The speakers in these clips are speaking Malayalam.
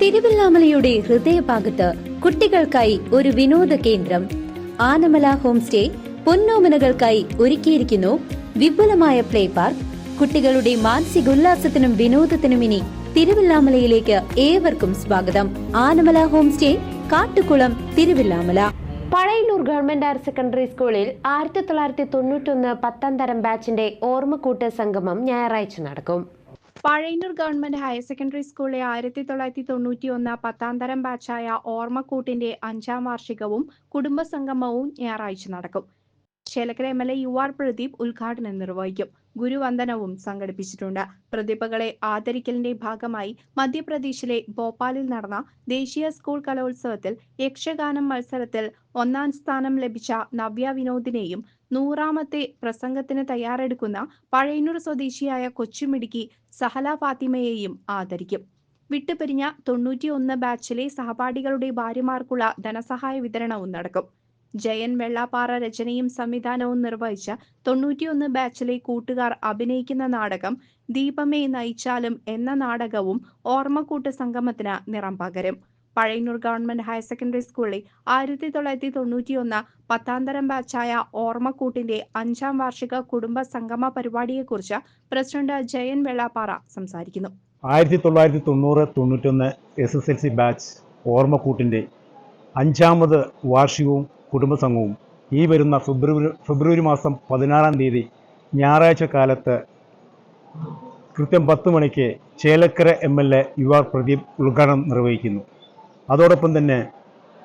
തിരുവല്ലാമലയുടെ ഹൃദയഭാഗത്ത് കുട്ടികൾക്കായി ഒരു വിനോദ കേന്ദ്രം. ആനമല ഹോം സ്റ്റേ പൊന്നോമനകൾക്കായി ഒരുക്കിയിരിക്കുന്നു വിപുലമായ പ്ലേ പാർക്ക്. കുട്ടികളുടെ മാനസികോല്ലാസത്തിനും വിനോദത്തിനും ഇനി തിരുവല്ലാമലയിലേക്ക് ഏവർക്കും സ്വാഗതം. Anamala home stay Kattukulam Thiruvillwamala. Pazhayannur government higher secondary സ്കൂളിൽ ആയിരത്തി തൊള്ളായിരത്തി തൊണ്ണൂറ്റൊന്ന് പത്താം തരം ബാച്ചിന്റെ ഓർമ്മക്കൂട്ട് സംഗമം ഞായറാഴ്ച നടക്കും. പഴയന്നൂർ ഗവൺമെന്റ് ഹയർ സെക്കൻഡറി സ്കൂളിലെ ആയിരത്തി തൊള്ളായിരത്തി തൊണ്ണൂറ്റി ഒന്ന് പത്താം തരം ബാച്ചായ ഓർമ്മക്കൂട്ടിന്റെ അഞ്ചാം വാർഷികവും കുടുംബസംഗമവും ഞായറാഴ്ച നടക്കും. Chelakkara M L A U R Pradeep ഉദ്ഘാടനം നിർവഹിക്കും. ഗുരുവന്ദനവും സംഘടിപ്പിച്ചിട്ടുണ്ട്. പ്രതിഭകളെ ആദരിക്കലിന്റെ ഭാഗമായി മധ്യപ്രദേശിലെ ഭോപ്പാലിൽ നടന്ന ദേശീയ സ്കൂൾ കലോത്സവത്തിൽ യക്ഷഗാനം മത്സരത്തിൽ ഒന്നാം സ്ഥാനം ലഭിച്ച നവ്യ വിനോദിനെയും നൂറാമത്തെ പ്രസംഗത്തിന് തയ്യാറെടുക്കുന്ന പഴയന്നൂർ സ്വദേശിയായ കൊച്ചുമിടുക്കി സഹല ഫാത്തിമയെയും ആദരിക്കും. വിട്ടുപിരിഞ്ഞ തൊണ്ണൂറ്റിയൊന്ന് ബാച്ചിലെ സഹപാഠികളുടെ ഭാര്യമാർക്കുള്ള ധനസഹായ വിതരണവും നടക്കും. ജയൻ വെള്ളാപ്പാറ രചനയും സംവിധാനവും നിർവഹിച്ച തൊണ്ണൂറ്റിയൊന്ന് ബാച്ചിലെ കൂട്ടുകാർ അഭിനയിക്കുന്ന നാടകം ദീപമേ നയിച്ചാലും എന്ന നാടകവും ഓർമ്മക്കൂട്ട് സംഗമത്തിന് നിറം പകരും. പഴയന്നൂർ ഗവൺമെന്റ് ഹയർ സെക്കൻഡറി സ്കൂളിൽ ആയിരത്തി തൊള്ളായിരത്തി തൊണ്ണൂറ്റിയൊന്ന് പത്താം തരം ബാച്ചായ ഓർമ്മക്കൂട്ടിന്റെ അഞ്ചാം വാർഷിക കുടുംബ സംഗമ പരിപാടിയെക്കുറിച്ച് പ്രസിഡന്റ് ജയൻ വെള്ളാപ്പാറ സംസാരിക്കുന്നു. ആയിരത്തി തൊള്ളായിരത്തി തൊണ്ണൂറ് തൊണ്ണൂറ്റൊന്ന് S S L C batch ഓർമ്മക്കൂട്ടിന്റെ അഞ്ചാമത് വാർഷികവും കുടുംബസംഘവും ഈ വരുന്ന ഫെബ്രുവരി ഫെബ്രുവരി മാസം പതിനാറാം തീയതി ഞായറാഴ്ച കാലത്ത് കൃത്യം പത്ത് മണിക്ക് Chelakkara M L A U R Pradeep ഉദ്ഘാടനം നിർവഹിക്കുന്നു. അതോടൊപ്പം തന്നെ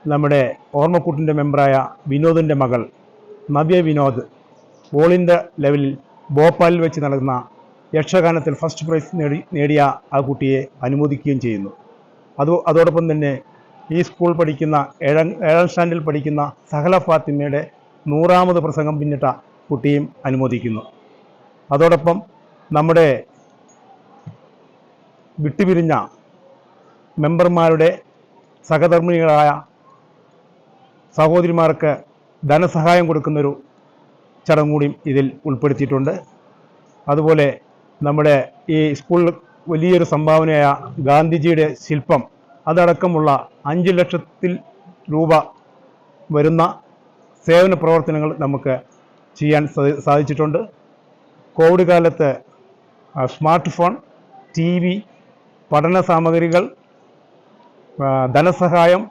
നമ്മുടെ ഓർമ്മക്കൂട്ടിന്റെ മെമ്പറായ വിനോദിന്റെ മകൾ നവ്യ വിനോദ് ഓൾ ഇന്ത്യ ലെവലിൽ ഭോപ്പാലിൽ വെച്ച് നടക്കുന്ന യക്ഷഗാനത്തിൽ ഫസ്റ്റ് പ്രൈസ് നേടി നേടിയ ആ കുട്ടിയെ അനുമോദിക്കുകയും ചെയ്യുന്നു. അത് അതോടൊപ്പം തന്നെ ഈ സ്കൂൾ പഠിക്കുന്ന ഏഴാം ഏഴാം സ്റ്റാൻഡിൽ പഠിക്കുന്ന സഹല ഫാത്തിമയുടെ നൂറാമത് പ്രസംഗം പിന്നിട്ട കുട്ടിയും അനുമോദിക്കുന്നു. അതോടൊപ്പം നമ്മുടെ വിട്ടുപിരിഞ്ഞ മെമ്പർമാരുടെ സഹധർമ്മിണികളായ സഹോദരിമാർക്ക് ധനസഹായം കൊടുക്കുന്നൊരു ചടങ്ങ് കൂടിയും ഇതിൽ ഉൾപ്പെടുത്തിയിട്ടുണ്ട്. അതുപോലെ നമ്മുടെ ഈ സ്കൂളിൽ വലിയൊരു സംഭാവനയായ ഗാന്ധിജിയുടെ ശില്പം അതടക്കമുള്ള അഞ്ച് ലക്ഷത്തിൽ രൂപ വരുന്ന സേവന പ്രവർത്തനങ്ങൾ നമുക്ക് ചെയ്യാൻ സാധിച്ചിട്ടുണ്ട്. കോവിഡ് കാലത്ത് സ്മാർട്ട് ഫോൺ ടി വി പഠന സാമഗ്രികൾ ധനസഹായം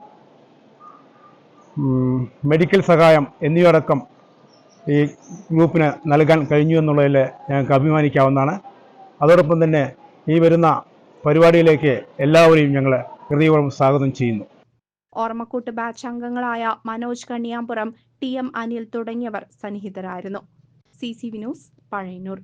മെഡിക്കൽ സഹായം എന്നിവയടക്കം ഈ ഗ്രൂപ്പിന് നൽകാൻ കഴിഞ്ഞു എന്നുള്ളതിൽ ഞങ്ങൾക്ക് അഭിമാനിക്കാവുന്നതാണ്. അതോടൊപ്പം തന്നെ ഈ വരുന്ന പരിപാടിയിലേക്ക് എല്ലാവരെയും ഞങ്ങൾ ഹൃദയപൂർവം സ്വാഗതം ചെയ്യുന്നു. ഓർമ്മക്കൂട്ട് ബാച്ച് അംഗങ്ങളായ മനോജ് കണ്ണിയാമ്പുറം ടി എം അനിൽ തുടങ്ങിയവർ സന്നിഹിതരായിരുന്നു. C C V news Pazhayannur.